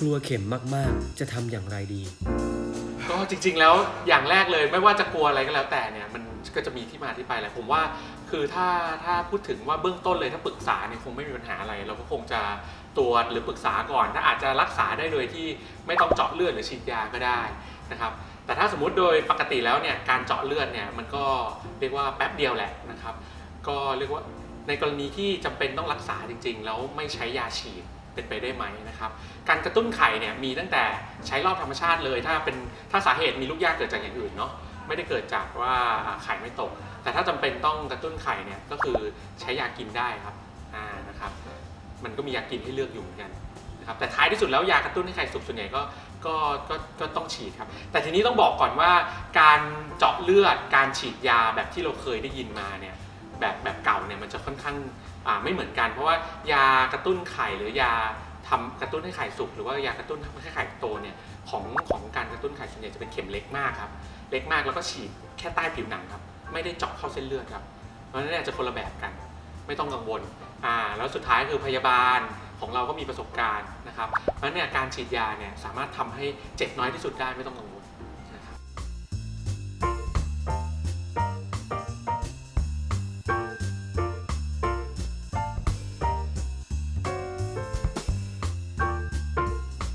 กลัวเข็มมากๆ จะทำอย่างไรดี ก็จริงๆแล้วอย่างแรกเลยไม่ว่าจะกลัวอะไรก็แล้วแต่เนี่ยมันก็จะมีที่มาที่ไปแหละผมว่า คือถ้าถ้าพูดถึงว่าเบื้องต้นเลยถ้าปรึกษาเนี่ยคงไม่มีปัญหาอะไร เราก็คงจะตรวจหรือปรึกษาก่อน ถ้าอาจจะรักษาได้โดยที่ไม่ต้องเจาะเลือดหรือฉีดยาก็ได้นะครับแต่ถ้าสมมุติโดยปกติแล้วเนี่ยการเจาะเลือดเนี่ยมันก็เรียกว่าแป๊บเดียวแหละนะครับ ก็เรียกว่าในกรณีที่จำเป็นต้องรักษาจริง ๆ แล้วไม่ใช้ยาฉีด เป็นไปได้ไหมนะครับ การกระตุ้นไข่เนี่ยมีตั้งแต่ใช้รอบธรรมชาติเลย ถ้าเป็นถ้าสาเหตุมีลูกยากเกิดจากอย่างอื่นเนาะไม่ได้เกิดจากว่าไข่ไม่ตก แต่ถ้าจำเป็นต้องกระตุ้นไข่เนี่ยก็คือใช้ยากินได้ครับอ่านะครับ มันก็มียากินให้เลือกอยู่เหมือนกันนะครับแต่ท้ายที่สุดแล้วยากระตุ้นให้ไข่สุกส่วนใหญ่ก็ก็ก็ก็ต้องฉีดครับ แต่ทีนี้ต้องบอกก่อนว่าการเจาะเลือดการฉีดยาแบบที่เราเคยได้ยินมาเนี่ย แบบแบบเก่าเนี่ยมันจะค่อนข้างไม่เหมือนกัน เพราะว่ายากระตุ้นไข่หรือยาทำกระตุ้นให้ไข่สุกหรือว่ายากระตุ้นให้ไข่โตเนี่ยของของการกระตุ้นไข่ส่วนใหญ่จะเป็นเข็มเล็กมากครับเล็กมากแล้วก็ฉีดแค่ใต้ผิวหนังครับไม่ได้เจาะเข้าเส้นเลือดครับเพราะฉะนั้นเนี่ยจะคนละแบบกัน ไม่ต้องกังวลอ่าแล้วสุดท้ายคือพยาบาลของเราก็มีประสบการณ์นะครับเพราะนั้นเนี่ยการฉีดยาเนี่ยสามารถทำให้เจ็บน้อยที่สุดได้ไม่ต้องกังวล